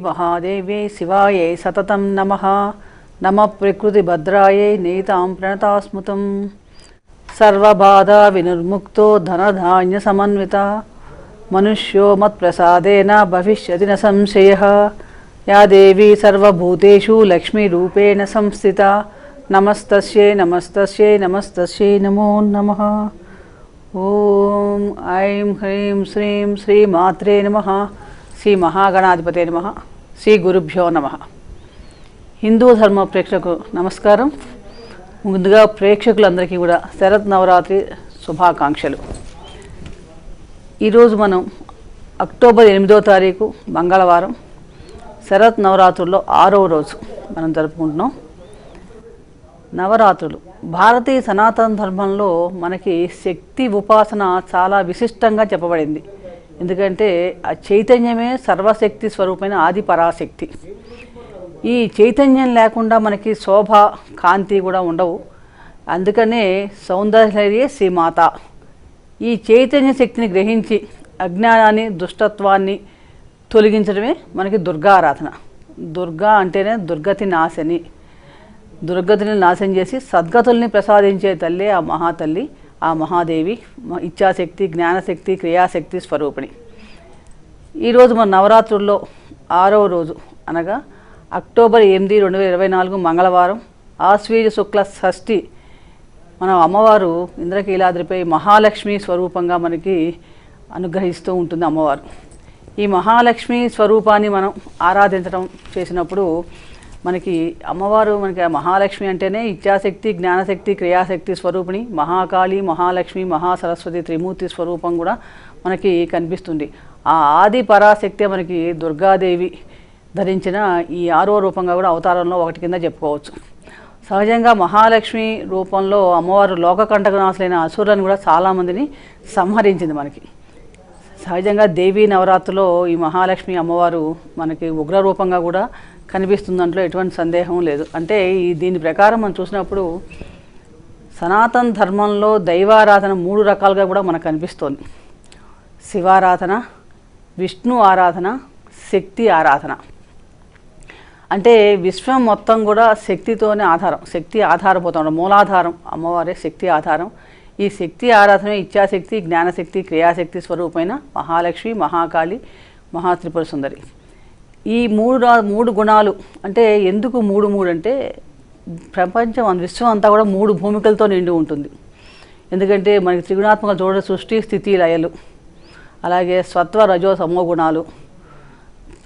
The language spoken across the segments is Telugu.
महादेव्यै शिवायै सततं नमः। नमः प्रकृतिभद्रायै नेतां प्रणतास्मृतं सर्वबाधाविनिर्मुक्तो धनधान्यसमन्विता। मनुष्यो मत्प्रसादेन भविष्य न संशय। या देवी सर्वूतेषु लक्ष्मीरूपेण संस्थिता। नमस्त नमस्त नमस्त नमो नम। ओं ऐं ह्रीं श्रीं श्रीमात्रे नमः। శ్రీ మహాగణాధిపతి నమ. శ్రీ నమ శ్రీ గురుభ్యో నమ. హిందూ ధర్మ ప్రేక్షకు నమస్కారం. ముందుగా ప్రేక్షకులందరికీ కూడా శరత్ నవరాత్రి శుభాకాంక్షలు. ఈరోజు మనం అక్టోబర్ ఎనిమిదో తారీఖు మంగళవారం శరత్ నవరాత్రుల్లో ఆరవ రోజు మనం జరుపుకుంటున్నాం. నవరాత్రులు. భారతీయ సనాతన ధర్మంలో మనకి శక్తి ఉపాసన చాలా విశిష్టంగా చెప్పబడింది. ఎందుకంటే ఆ చైతన్యమే సర్వశక్తి స్వరూపమైన ఆది పరాశక్తి. ఈ చైతన్యం లేకుండా మనకి శోభ కాంతి కూడా ఉండవు. అందుకనే సౌందర్యే శ్రీమాత ఈ చైతన్య శక్తిని గ్రహించి అజ్ఞానాన్ని దుష్టత్వాన్ని తొలగించడమే మనకి దుర్గా ఆరాధన. దుర్గా అంటేనే దుర్గతి నాశని. దుర్గతిని నాశనం చేసి సద్గతుల్ని ప్రసాదించే తల్లి ఆ మహాతల్లి. ఆ మహాదేవి మ- ఇచ్ఛాశక్తి జ్ఞానశక్తి క్రియాశక్తి స్వరూపిణి. ఈరోజు మన నవరాత్రుల్లో ఆరవ రోజు అనగా అక్టోబర్ ఎనిమిది రెండు వేల ఇరవై నాలుగు మంగళవారం ఆశ్వీజ శుక్ల షష్ఠి మన అమ్మవారు ఇంద్రకీలాద్రిపై మహాలక్ష్మి స్వరూపంగా మనకి అనుగ్రహిస్తూ ఉంటుంది అమ్మవారు. ఈ మహాలక్ష్మి స్వరూపాన్ని మనం ఆరాధించడం చేసినప్పుడు మనకి అమ్మవారు మనకి మహాలక్ష్మి అంటేనే ఇచ్చాశక్తి జ్ఞానశక్తి క్రియాశక్తి స్వరూపిణి. మహాకాళి మహాలక్ష్మి మహాసరస్వతి త్రిమూర్తి స్వరూపం కూడా మనకి కనిపిస్తుంది. ఆ ఆది పరాశక్తే మనకి దుర్గాదేవి ధరించిన ఈ ఆరో రూపంగా కూడా అవతారంలో ఒకటి కింద చెప్పుకోవచ్చు. సహజంగా మహాలక్ష్మి రూపంలో అమ్మవారు లోకకంటకనాశులైన అసురులను కూడా చాలామందిని సంహరించింది మనకి. సహజంగా దేవీ నవరాత్రిలో ఈ మహాలక్ష్మి అమ్మవారు మనకి ఉగ్ర రూపంగా కూడా కనిపిస్తుంది దాంట్లో ఎటువంటి సందేహం లేదు. అంటే ఈ దీని ప్రకారం మనం చూసినప్పుడు సనాతన ధర్మంలో దైవారాధన మూడు రకాలుగా కూడా మనకు కనిపిస్తోంది. శివారాధన విష్ణు ఆరాధన శక్తి ఆరాధన. అంటే విశ్వం మొత్తం కూడా శక్తితోనే ఆధారం శక్తి ఆధారపోతాం మూలాధారం అమ్మవారే శక్తి ఆధారం. ఈ శక్తి ఆరాధన ఇచ్ఛాశక్తి జ్ఞానశక్తి క్రియాశక్తి స్వరూపమైన మహాలక్ష్మి మహాకాళి మహాత్రిపుర సుందరి. ఈ మూడు రా- మూడు గుణాలు అంటే ఎందుకు మూడు మూడు అంటే ప్రపంచం విశ్వం అంతా కూడా మూడు భూమికలతో నిండి ఉంటుంది. ఎందుకంటే మనకి త్రిగుణాత్మక చూడ సృష్టి స్థితి లయలు. అలాగే సత్వ రజో సమో గుణాలు.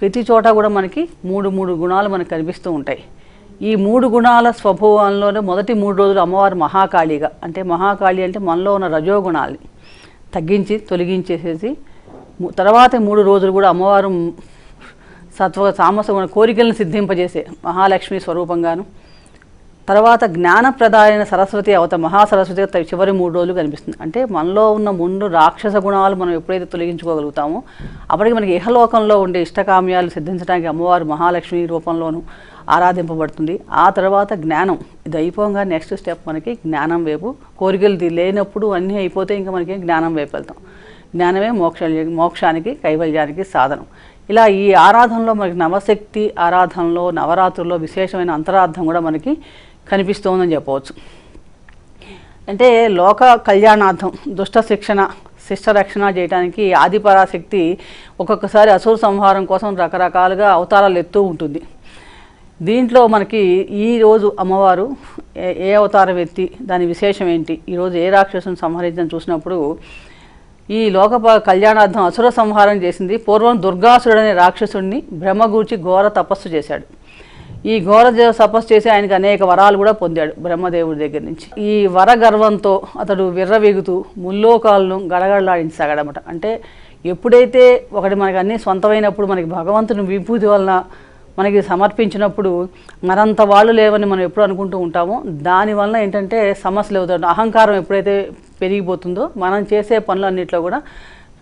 ప్రతి చోట కూడా మనకి మూడు మూడు గుణాలు మనకు కనిపిస్తూ ఉంటాయి. ఈ మూడు గుణాల స్వభావంలోనే మొదటి మూడు రోజులు అమ్మవారు మహాకాళిగా. అంటే మహాకాళి అంటే మనలో ఉన్న రజోగుణాల్ని తగ్గించి తొలగించేసేసి తర్వాత మూడు రోజులు కూడా అమ్మవారు సత్వ సామస గుణ కోరికలను సిద్ధింపజేసే మహాలక్ష్మి స్వరూపంగాను తర్వాత జ్ఞానప్రదాయన సరస్వతి అవత మహాసరస్వతి చివరి మూడు రోజులు కనిపిస్తుంది. అంటే మనలో ఉన్న ముందు రాక్షస గుణాలు మనం ఎప్పుడైతే తొలగించుకోగలుగుతామో అప్పటికి మనకి ఇహలోకంలో ఉండే ఇష్టకామ్యాలు సిద్ధించడానికి అమ్మవారు మహాలక్ష్మి రూపంలోనూ ఆరాధింపబడుతుంది. ఆ తర్వాత జ్ఞానం. ఇది అయిపోగా నెక్స్ట్ స్టెప్ మనకి జ్ఞానం వైపు. కోరికలు లేనప్పుడు అన్నీ అయిపోతే ఇంకా మనకి జ్ఞానం వైపు వెళ్తాం. జ్ఞానమే మోక్ష మోక్షానికి కైవల్యానికి సాధనం. ఇలా ఈ ఆరాధనలో మనకి నవశక్తి ఆరాధనలో నవరాత్రుల్లో విశేషమైన అంతరార్థం కూడా మనకి కనిపిస్తోందని చెప్పవచ్చు. అంటే లోక కళ్యాణార్థం దుష్ట శిక్షణ శిష్ట రక్షణ చేయడానికి ఆదిపరాశక్తి ఒక్కొక్కసారి అసుర సంహారం కోసం రకరకాలుగా అవతారాలు ఎత్తూ ఉంటుంది. దీంట్లో మనకి ఈరోజు అమ్మవారు ఏ ఏ అవతారం ఎత్తి దాని విశేషం ఏంటి ఈరోజు ఏ రాక్షసుని సంహరించని చూసినప్పుడు ఈ లోక కళ్యాణార్థం అసుర సంహారం చేసింది. పూర్వం దుర్గాసురుడు అనే రాక్షసుడిని బ్రహ్మగూర్చి ఘోర తపస్సు చేశాడు. ఈ ఘోర తపస్సు చేసి ఆయనకు అనేక వరాలు కూడా పొందాడు బ్రహ్మదేవుడి దగ్గర నుంచి. ఈ వర గర్వంతో అతడు విర్రవెగుతూ ముల్లోకాలను గడగడలాడించసాగాడనమాట అంటే ఎప్పుడైతే ఒకటి మనకు అన్నీ సొంతమైనప్పుడు మనకి భగవంతుని విభూతి వలన మనకి సమర్పించినప్పుడు మనంత వాళ్ళు లేవని మనం ఎప్పుడు అనుకుంటూ ఉంటామో దానివల్ల ఏంటంటే సమస్యలు అవుతాడు అహంకారం ఎప్పుడైతే పెరిగిపోతుందో మనం చేసే పనులన్నింటిలో కూడా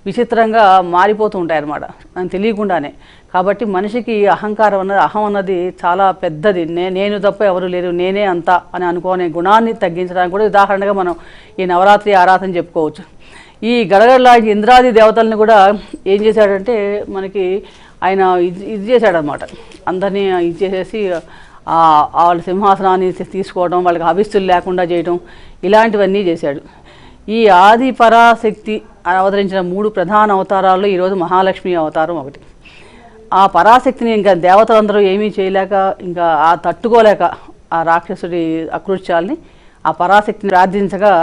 విచిత్రంగా మారిపోతూ ఉంటాయన్నమాట. మనం తెలియకుండానే. కాబట్టి మనిషికి అహంకారం అన్నది అహం అన్నది చాలా పెద్దది. నే నేను తప్ప ఎవరు లేరు నేనే అంత అని అనుకోనే గుణాన్ని తగ్గించడానికి కూడా ఉదాహరణగా మనం ఈ నవరాత్రి ఆరాధన చెప్పుకోవచ్చు. ఈ గడగడలాంటి ఇంద్రాది దేవతలను కూడా ఏం చేశాడంటే మనకి ఆయన ఇది ఇది చేశాడనమాట అందరినీ ఇది చేసేసి వాళ్ళ సింహాసనాన్ని తీసుకోవడం వాళ్ళకి హవిస్తులు లేకుండా చేయడం ఇలాంటివన్నీ చేశాడు. ఈ ఆది పరాశక్తి అవతరించిన మూడు ప్రధాన అవతారాల్లో ఈరోజు మహాలక్ష్మి అవతారం ఒకటి. ఆ పరాశక్తిని ఇంకా దేవతలందరూ ఏమీ చేయలేక ఇంకా ఆ తట్టుకోలేక ఆ రాక్షసుడి అకృత్యాల్ని ఆ పరాశక్తిని ప్రార్థించగా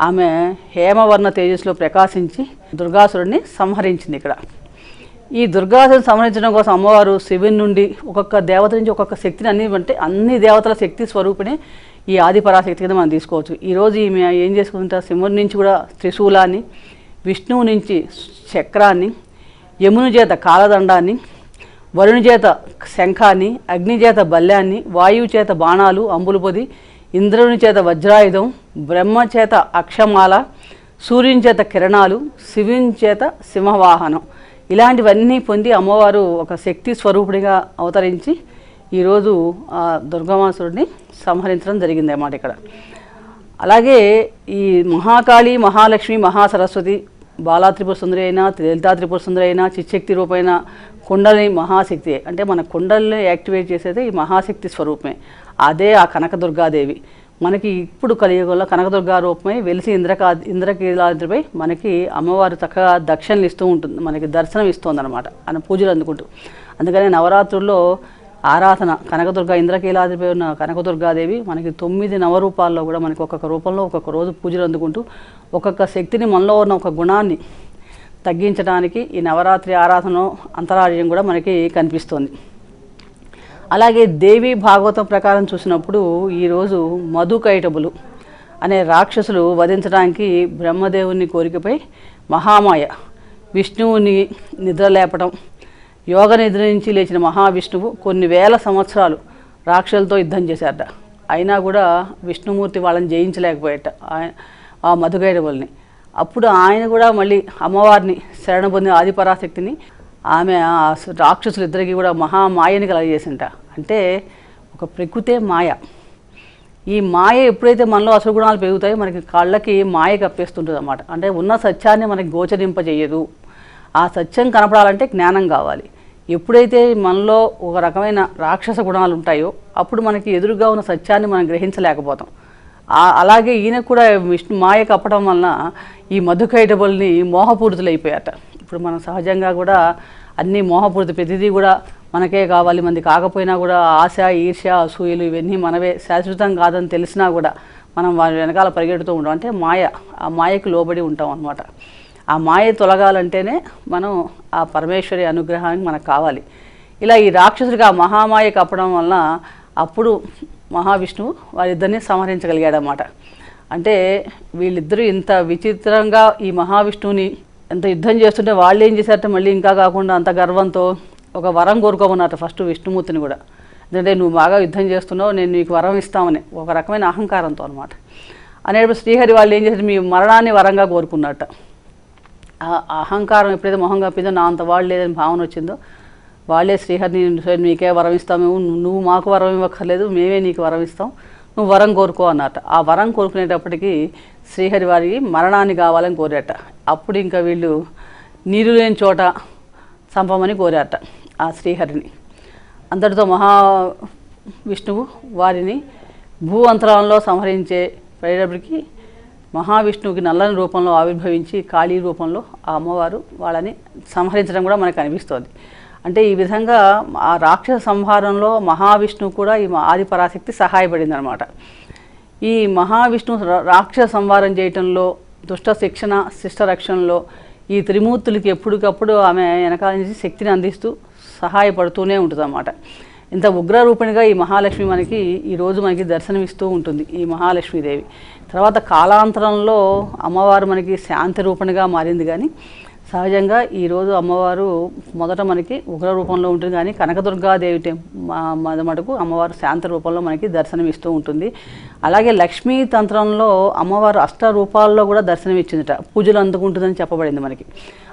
ఆమె హేమవర్ణ తేజస్సులో ప్రకాశించి దుర్గాసురుడిని సంహరించింది ఇక్కడ. ఈ దుర్గాదేవిని సంహరించడం కోసం అమ్మవారు శివుని నుండి ఒక్కొక్క దేవత నుంచి ఒక్కొక్క శక్తిని అన్ని అంటే అన్ని దేవతల శక్తి స్వరూపిణి ఈ ఆదిపరాశక్తి కింద మనం తీసుకోవచ్చు. ఈరోజు ఈమె ఏం చేసుకుంటారు శివుని నుంచి కూడా త్రిశూలాన్ని విష్ణువు నుంచి చక్రాన్ని యముని చేత కాలదండాన్ని వరుణి చేత శంఖాన్ని అగ్ని చేత బల్యాన్ని వాయువు చేత బాణాలు అంబులు పొది ఇంద్రుని చేత వజ్రాయుధం బ్రహ్మ చేత అక్షమాల సూర్యుని చేత కిరణాలు శివుని చేత సింహవాహనం. ఇలాంటివన్నీ పొంది అమ్మవారు ఒక శక్తి స్వరూపుడిగా అవతరించి ఈరోజు ఆ దుర్గమాసురుడిని సంహరించడం జరిగింది అన్నమాట ఇక్కడ. అలాగే ఈ మహాకాళి మహాలక్ష్మి మహాసరస్వతి బాలాత్రిపుర సుందరి అయినా లలితా త్రిపుర సుందరి అయినా చిశక్తి రూపైన కుండలి మహాశక్తి అంటే మన కుండల్ని యాక్టివేట్ చేసేది ఈ మహాశక్తి స్వరూపమే. అదే ఆ కనకదుర్గాదేవి. మనకి ఇప్పుడు కలియుగంలో కనకదుర్గా రూపమై వెలిసి ఇంద్రకా ఇంద్రకీలాద్రిపై మనకి అమ్మవారు చక్కగా దక్షిణలు ఇస్తూ ఉంటుంది. మనకి దర్శనం ఇస్తుంది అనమాట పూజలు అందుకుంటూ. అందుకని నవరాత్రుల్లో ఆరాధన కనకదుర్గ ఇంద్రకీలాద్రిపై ఉన్న కనకదుర్గాదేవి మనకి తొమ్మిది నవరూపాల్లో కూడా మనకి ఒక్కొక్క రూపంలో ఒక్కొక్క రోజు పూజలు అందుకుంటూ ఒక్కొక్క శక్తిని మనలో ఉన్న ఒక గుణాన్ని తగ్గించడానికి ఈ నవరాత్రి ఆరాధన అంతరార్యం కూడా మనకి కనిపిస్తుంది. అలాగే దేవి భాగవతం ప్రకారం చూసినప్పుడు ఈరోజు మధుకైటబులు అనే రాక్షసులు వధించడానికి బ్రహ్మదేవుని కోరికపై మహామాయ విష్ణువుని నిద్ర లేపడం యోగ నిద్ర నుంచి లేచిన మహావిష్ణువు కొన్ని వేల సంవత్సరాలు రాక్షసులతో యుద్ధం చేశారట. అయినా కూడా విష్ణుమూర్తి వాళ్ళని జయించలేకపోయాట ఆయ- ఆ మధుకైటబుల్ని అప్పుడు ఆయన కూడా మళ్ళీ అమ్మవారిని శరణ పొందిన ఆదిపరాశక్తిని ఆమె ఆ రాక్షసులు ఇద్దరికి కూడా మహామాయని కలగజేసింట. అంటే ఒక ప్రకృతే మాయ. ఈ మాయ ఎప్పుడైతే మనలో అసలు గుణాలు పెరుగుతాయో మనకి కళ్ళకి మాయ కప్పేస్తుంటుంది అన్నమాట అంటే ఉన్న సత్యాన్ని మనకి గోచరింపజేయదు. ఆ సత్యం కనపడాలంటే జ్ఞానం కావాలి. ఎప్పుడైతే మనలో ఒక రకమైన రాక్షస గుణాలు ఉంటాయో అప్పుడు మనకి ఎదురుగా ఉన్న సత్యాన్ని మనం గ్రహించలేకపోతాం. అలాగే ఈయన కూడా విష్ణు మాయ కప్పడం వలన ఈ మధుకైటబుల్ని మోహపూరితులైపోయాట ఇప్పుడు మనం సహజంగా కూడా అన్ని మోహపూరిత ప్రతిదీ కూడా మనకే కావాలి మంది కాకపోయినా కూడా ఆశ ఈర్ష్య అసూయలు ఇవన్నీ మనవే. శాశ్వతం కాదని తెలిసినా కూడా మనం వారి వెనకాల పరిగెడుతూ ఉంటాం. అంటే మాయ ఆ మాయకు లోబడి ఉంటాం అనమాట ఆ మాయ తొలగాలంటేనే మనం ఆ పరమేశ్వరి అనుగ్రహానికి మనకు కావాలి. ఇలా ఈ రాక్షసుడికి ఆ మహామాయ కప్పడం వలన అప్పుడు మహావిష్ణువు వారిద్దరిని సంహరించగలిగాడనమాట అంటే వీళ్ళిద్దరూ ఇంత విచిత్రంగా ఈ మహావిష్ణువుని ఎంత యుద్ధం చేస్తుంటే వాళ్ళు ఏం చేశారంటే మళ్ళీ ఇంకా కాకుండా అంత గర్వంతో ఒక వరం కోరుకోమన్నట్టు ఫస్ట్ విష్ణుమూర్తిని కూడా. ఎందుకంటే నువ్వు బాగా యుద్ధం చేస్తున్నావు నేను నీకు వరం ఇస్తామని. ఒక రకమైన అహంకారంతో అనమాట అనేటప్పుడు శ్రీహరి వాళ్ళు ఏం చేశారు మీ మరణాన్ని వరంగా కోరుకున్నట్ట. అహంకారం ఎప్పుడైతే మొహం కప్పిందో నా అంత వాళ్ళు లేదని భావన వచ్చిందో వాళ్ళే శ్రీహరిని నీకే వరం ఇస్తాము నువ్వు మాకు వరం ఇవ్వక్కర్లేదు మేమే నీకు వరం ఇస్తాం. నువ్వు వరం కోరుకో అన్నట. ఆ వరం కోరుకునేటప్పటికి శ్రీహరి వారికి మరణాన్ని కావాలని కోరాట. అప్పుడు ఇంకా వీళ్ళు నీరు లేని చోట చంపమని కోరాట ఆ శ్రీహరిని. అంతటితో మహా విష్ణువు వారిని భూ అంతరాలంలో సంహరించే పడేటప్పటికి మహావిష్ణువుకి నల్లని రూపంలో ఆవిర్భవించి కాళీ రూపంలో ఆ అమ్మవారు వాళ్ళని సంహరించడం కూడా మనకు అనిపిస్తుంది. అంటే ఈ విధంగా ఆ రాక్షస సంహారంలో మహావిష్ణువు కూడా ఈ ఆది పరాశక్తి సహాయపడింది అనమాట ఈ మహావిష్ణువు రా- రాక్షస సంహారం చేయటంలో దుష్ట శిక్షణ శిష్ట రక్షణలో ఈ త్రిమూర్తులకి ఎప్పటికప్పుడు ఆమె వెనకాల నుంచి శక్తిని అందిస్తూ సహాయపడుతూనే ఉంటుంది అన్నమాట ఇంత ఉగ్రరూపిణిగా ఈ మహాలక్ష్మి మనకి ఈరోజు మనకి దర్శనమిస్తూ ఉంటుంది ఈ మహాలక్ష్మీదేవి. తర్వాత కాలాంతరంలో అమ్మవారు మనకి శాంతి రూపణిగా మారింది కానీ సహజంగా ఈరోజు అమ్మవారు మొదట మనకి ఉగ్ర రూపంలో ఉంటుంది కానీ కనకదుర్గాదేవి టెం మటుకు అమ్మవారు శాంత రూపంలో మనకి దర్శనమిస్తూ ఉంటుంది. అలాగే లక్ష్మీ తంత్రంలో అమ్మవారు అష్ట రూపాల్లో కూడా దర్శనం ఇచ్చిందట. పూజలు అందుకుంటుందని చెప్పబడింది మనకి.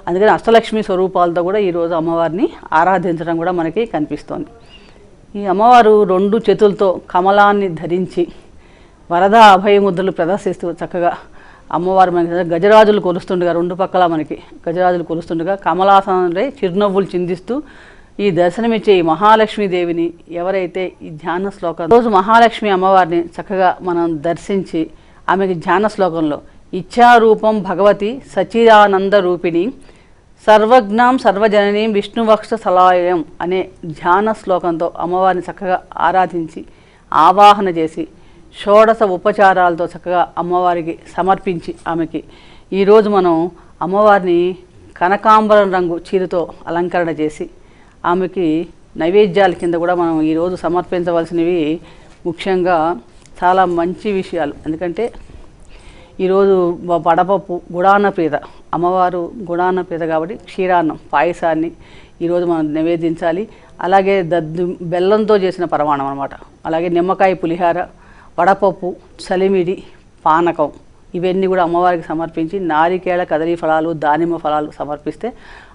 అందుకని అష్టలక్ష్మి స్వరూపాలతో కూడా ఈరోజు అమ్మవారిని ఆరాధించడం కూడా మనకి కనిపిస్తోంది. ఈ అమ్మవారు రెండు చేతులతో కమలాన్ని ధరించి వరద అభయముద్రలు ప్రదర్శిస్తూ చక్కగా అమ్మవారు మనకి గజరాజులు కొలుస్తుండగా రెండు పక్కల మనకి గజరాజులు కొలుస్తుండగా కమలాసనంపై చిరునవ్వులు చిందిస్తూ ఈ దర్శనమిచ్చే ఈ మహాలక్ష్మీదేవిని ఎవరైతే ఈ ధ్యాన శ్లోకం రోజు మహాలక్ష్మి అమ్మవారిని చక్కగా మనం దర్శించి ఆమెకి ధ్యాన శ్లోకంలో ఇచ్చారూపం భగవతి సచిదానంద రూపిణి సర్వజ్ఞాం సర్వజననీం విష్ణువక్ష సలాయం అనే ధ్యాన శ్లోకంతో అమ్మవారిని చక్కగా ఆరాధించి ఆవాహన చేసి షోడశ ఉపచారాలతో చక్కగా అమ్మవారికి సమర్పించి ఆమెకి. ఈరోజు మనం అమ్మవారిని కనకాంబరం రంగు చీరతో అలంకరణ చేసి ఆమెకి నైవేద్యాల కింద కూడా మనం ఈరోజు సమర్పించవలసినవి ముఖ్యంగా చాలా మంచి విషయాలు. ఎందుకంటే ఈరోజు వడపప్పు గుడాన్న ప్రీత అమ్మవారు గుడాన్న ప్రీత కాబట్టి క్షీరాన్నం పాయసాన్ని ఈరోజు మనం నివేదించాలి అలాగే దద్దు బెల్లంతో చేసిన పరమాణం అనమాట అలాగే నిమ్మకాయ పులిహార వడపప్పు చలిమిడి పానకం ఇవన్నీ కూడా అమ్మవారికి సమర్పించి నారికేళ కదలి ఫలాలు దానిమ్మ ఫలాలు సమర్పిస్తే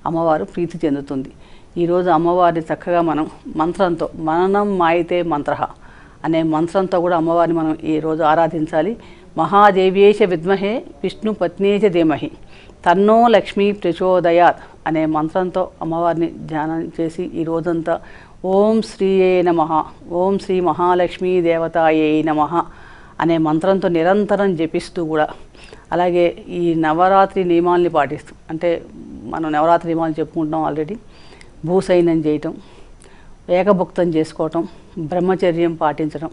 అమ్మవారు ప్రీతి చెందుతుంది. ఈరోజు అమ్మవారిని చక్కగా మనం మంత్రంతో మననం మాయితే మంత్ర అనే మంత్రంతో కూడా అమ్మవారిని మనం ఈరోజు ఆరాధించాలి. మహాదేవ్యేశ విద్మహే విష్ణు పత్నేచ ధీమహి తన్నో లక్ష్మీ ప్రచోదయాత్ అనే మంత్రంతో అమ్మవారిని ధ్యానం చేసి ఈ రోజంతా ఓం శ్రీయే నమ. ఓం శ్రీ మహాలక్ష్మీ దేవతాయే నమ అనే మంత్రంతో నిరంతరం జపిస్తూ కూడా. అలాగే ఈ నవరాత్రి నియమాల్ని పాటిస్తూ అంటే మనం నవరాత్రి నియమాలు చెప్పుకుంటాం ఆల్రెడీ. భూసైన్యం చేయటం ఏకభుక్తం చేసుకోవటం బ్రహ్మచర్యం పాటించడం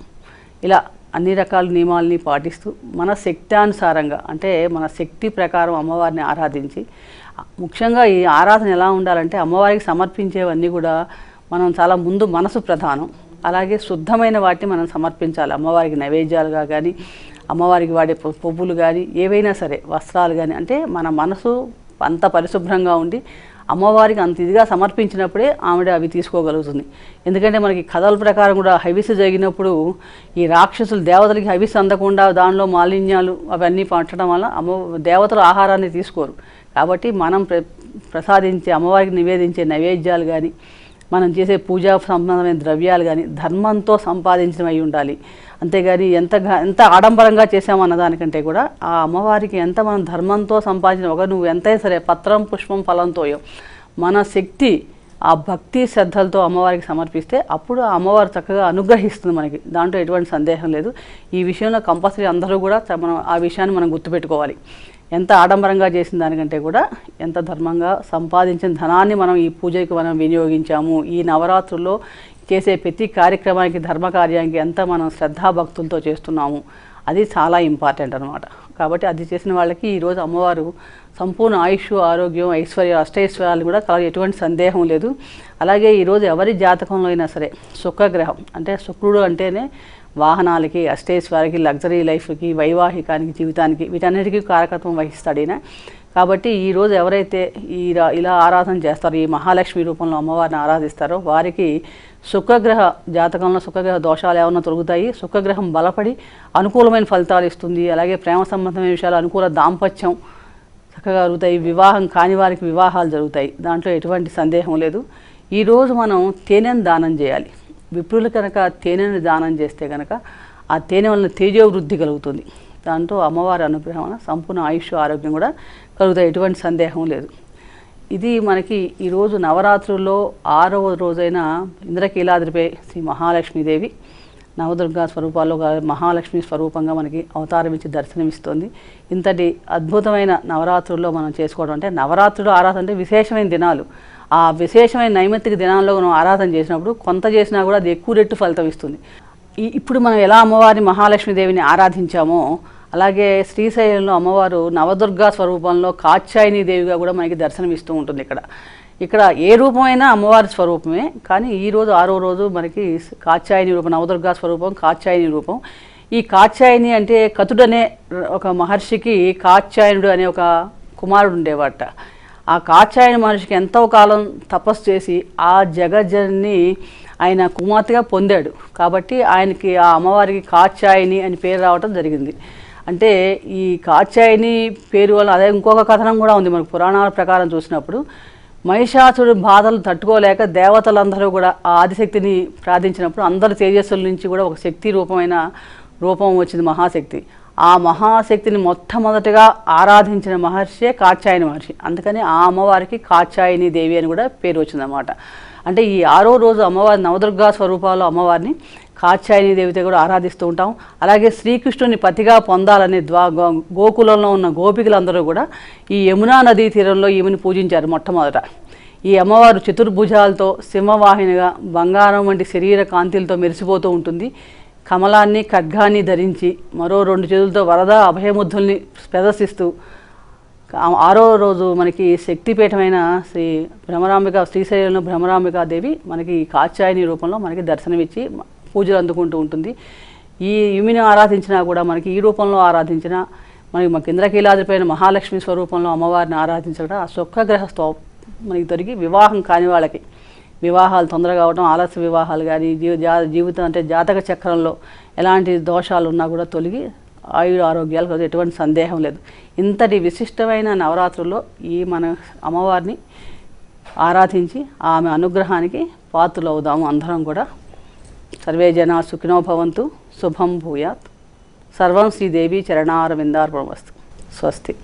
ఇలా అన్ని రకాల నియమాల్ని పాటిస్తూ మన శక్తానుసారంగా అంటే మన శక్తి ప్రకారం అమ్మవారిని ఆరాధించి ముఖ్యంగా ఈ ఆరాధన ఎలా ఉండాలంటే అమ్మవారికి సమర్పించేవన్నీ కూడా మనం చాలా ముందు మనసు ప్రధానం. అలాగే శుద్ధమైన వాటిని మనం సమర్పించాలి. అమ్మవారికి నైవేద్యాలుగా కానీ అమ్మవారికి వాడే పువ్వులు కానీ ఏవైనా సరే వస్త్రాలు కానీ అంటే మన మనసు అంత పరిశుభ్రంగా ఉండి అమ్మవారికి అంత ఇదిగా సమర్పించినప్పుడే ఆవిడ అవి తీసుకోగలుగుతుంది. ఎందుకంటే మనకి కథల ప్రకారం కూడా హవిస్సు జరిగినప్పుడు ఈ రాక్షసులు దేవతలకి హవిస్సు అందకుండా దానిలో మాలిన్యాలు అవన్నీ పట్టడం వల్ల అమ్మ దేవతలు ఆహారాన్ని తీసుకోరు. కాబట్టి మనం ప్ర ప్రసాదించే అమ్మవారికి నివేదించే నైవేద్యాలు కానీ మనం చేసే పూజా సంబంధమైన ద్రవ్యాలు కానీ ధర్మంతో సంపాదించినవి అయి ఉండాలి. అంతేగాని ఎంత ఎంత ఆడంబరంగా చేసామన్న దానికంటే కూడా ఆ అమ్మవారికి ఎంత మనం ధర్మంతో సంపాదించిన ఒక నువ్వు ఎంతైనా సరే పత్రం పుష్పం ఫలంతోయో మన శక్తి ఆ భక్తి శ్రద్ధలతో అమ్మవారికి సమర్పిస్తే అప్పుడు ఆ అమ్మవారు చక్కగా అనుగ్రహిస్తుంది మనకి. దాంట్లో ఎటువంటి సందేహం లేదు. ఈ విషయంలో కంపల్సరీ అందరూ కూడా మనం ఆ విషయాన్ని మనం గుర్తుపెట్టుకోవాలి. ఎంత ఆడంబరంగా చేసిన దానికంటే కూడా ఎంత ధర్మంగా సంపాదించిన ధనాన్ని మనం ఈ పూజకి మనం వినియోగించాము. ఈ నవరాత్రుల్లో చేసే ప్రతి కార్యక్రమానికి ధర్మ కార్యానికి ఎంత మనం శ్రద్ధాభక్తులతో చేస్తున్నాము. అది చాలా ఇంపార్టెంట్ అనమాట కాబట్టి అది చేసిన వాళ్ళకి ఈరోజు అమ్మవారు సంపూర్ణ ఆయుష్ ఆరోగ్యం ఐశ్వర్య అష్టైశ్వర్యాలు కూడా కలగ ఎటువంటి సందేహం లేదు. అలాగే ఈరోజు ఎవరి జాతకంలో అయినా సరే శుక్రగ్రహం అంటే శుక్రుడు అంటేనే వాహనాలకి అష్టేశ్వరికి లగ్జరీ లైఫ్కి వైవాహికానికి జీవితానికి వీటన్నిటికీ కారకత్వం వహిస్తాడు ఈయన. కాబట్టి ఈరోజు ఎవరైతే ఈ ఇలా ఆరాధన చేస్తారో ఈ మహాలక్ష్మి రూపంలో అమ్మవారిని ఆరాధిస్తారో వారికి శుక్రగ్రహ జాతకంలో శుక్రగ్రహ దోషాలు ఏమైనా తొలుగుతాయి శుక్రగ్రహం బలపడి అనుకూలమైన ఫలితాలు ఇస్తుంది అలాగే ప్రేమ సంబంధమైన విషయాలు అనుకూల దాంపత్యం చక్కగా జరుగుతాయి వివాహం కాని వారికి వివాహాలు జరుగుతాయి దాంట్లో ఎటువంటి సందేహం లేదు. ఈరోజు మనం తేనెను దానం చేయాలి. విప్రులు కనుక తేనెను దానం చేస్తే కనుక ఆ తేనె వలన తేజోవృద్ధి కలుగుతుంది. దాంతో అమ్మవారి అనుగ్రహం వలన సంపూర్ణ ఆయుష్ ఆరోగ్యం కూడా కలుగుతాయి. ఎటువంటి సందేహం లేదు. ఇది మనకి ఈరోజు నవరాత్రుల్లో ఆరవ రోజైన ఇంద్రకీలాద్రిపై శ్రీ మహాలక్ష్మీదేవి నవదుర్గా స్వరూపాల్లో మహాలక్ష్మి స్వరూపంగా మనకి అవతారం ఇచ్చి దర్శనమిస్తుంది. ఇంతటి అద్భుతమైన నవరాత్రుల్లో మనం చేసుకోవడం అంటే నవరాత్రులు ఆరాధన అంటే విశేషమైన దినాలు. ఆ విశేషమైన నైమిత్తిక దినాల్లో మనం ఆరాధన చేసినప్పుడు కొంత చేసినా కూడా అది ఎక్కువ రెట్టు ఫలితం ఇస్తుంది. ఈ- ఇప్పుడు మనం ఎలా అమ్మవారిని మహాలక్ష్మీదేవిని ఆరాధించామో అలాగే శ్రీశైలంలో అమ్మవారు నవదుర్గా స్వరూపంలో కాత్యాయని దేవిగా కూడా మనకి దర్శనమిస్తూ ఉంటుంది ఇక్కడ. ఇక్కడ ఏ రూపమైనా అమ్మవారి స్వరూపమే కానీ ఈరోజు ఆరో రోజు మనకి కాత్యాయని రూపం నవదుర్గా స్వరూపం కాత్యాయని రూపం. ఈ కాత్యాయని అంటే కతుడనే ఒక మహర్షికి కాత్యాయనుడు అనే ఒక కుమారుడు ఉండేవాట. ఆ కాచాయని మనిషికి ఎంతో కాలం తపస్సు చేసి ఆ జగజ్జని ఆయన కుమార్తెగా పొందాడు. కాబట్టి ఆయనకి ఆ అమ్మవారికి కాచాయిని అని పేరు రావటం జరిగింది. అంటే ఈ కాచాయని పేరు వల్ల అదే ఇంకొక కథనం కూడా ఉంది మనకు పురాణాల ప్రకారం చూసినప్పుడు. మహిషాసుడు బాధలు తట్టుకోలేక దేవతలందరూ కూడా ఆ ఆదిశక్తిని ప్రార్థించినప్పుడు అందరి తేజస్సుల నుంచి కూడా ఒక శక్తి రూపమైన రూపం వచ్చింది మహాశక్తి. ఆ మహాశక్తిని మొట్టమొదటిగా ఆరాధించిన మహర్షే కాచాయని మహర్షి. అందుకని ఆ అమ్మవారికి కాచాయని దేవి అని కూడా పేరు వచ్చిందన్నమాట. అంటే ఈ ఆరో రోజు అమ్మవారి నవదుర్గా స్వరూపాలు అమ్మవారిని కాచాయని దేవితే కూడా ఆరాధిస్తూ ఉంటాం. అలాగే శ్రీకృష్ణుని పతిగా పొందాలనే ద్వా గోకులంలో ఉన్న గోపికలందరూ కూడా ఈ యమునా నదీ తీరంలో ఈమెను పూజించారు మొట్టమొదట. ఈ అమ్మవారు చతుర్భుజాలతో సింహవాహినిగా బంగారం వంటి శరీర కాంతిలతో మెరిసిపోతూ ఉంటుంది. కమలాన్ని ఖడ్గాన్ని ధరించి మరో రెండు చేతులతో వరద అభయముద్దుల్ని ప్రదర్శిస్తూ ఆరో రోజు మనకి శక్తిపీఠమైన శ్రీ భ్రమరాంబిక శ్రీశైలంలో భ్రమరాంబికాదేవి మనకి కాచాయని రూపంలో మనకి దర్శనమిచ్చి పూజలు అందుకుంటూ ఉంటుంది. ఈ ఇమిని ఆరాధించినా కూడా మనకి ఈ రూపంలో ఆరాధించిన మనకి మా ఇంద్రకీలాద్రిపైన మహాలక్ష్మి స్వరూపంలో అమ్మవారిని ఆరాధించడం ఆ సుఖగ్రహ స్తో మనకి దొరికి వివాహం కాని వాళ్ళకి వివాహాలు తొందరగా అవడం ఆలస్య వివాహాలు కానీ జీవ జీవితం అంటే జాతక చక్రంలో ఎలాంటి దోషాలు ఉన్నా కూడా తొలగి ఆయుర ఆరోగ్యాలకు ఎటువంటి సందేహం లేదు. ఇంతటి విశిష్టమైన నవరాత్రుల్లో ఈ మన అమ్మవారిని ఆరాధించి ఆమె అనుగ్రహానికి పాత్రలు అవుదాము అందరం కూడా. సర్వే జనా సుఖినో భవంతు శుభం భూయాత్. సర్వం శ్రీదేవి చరణారవిందార్పణమస్తు. స్వస్తి.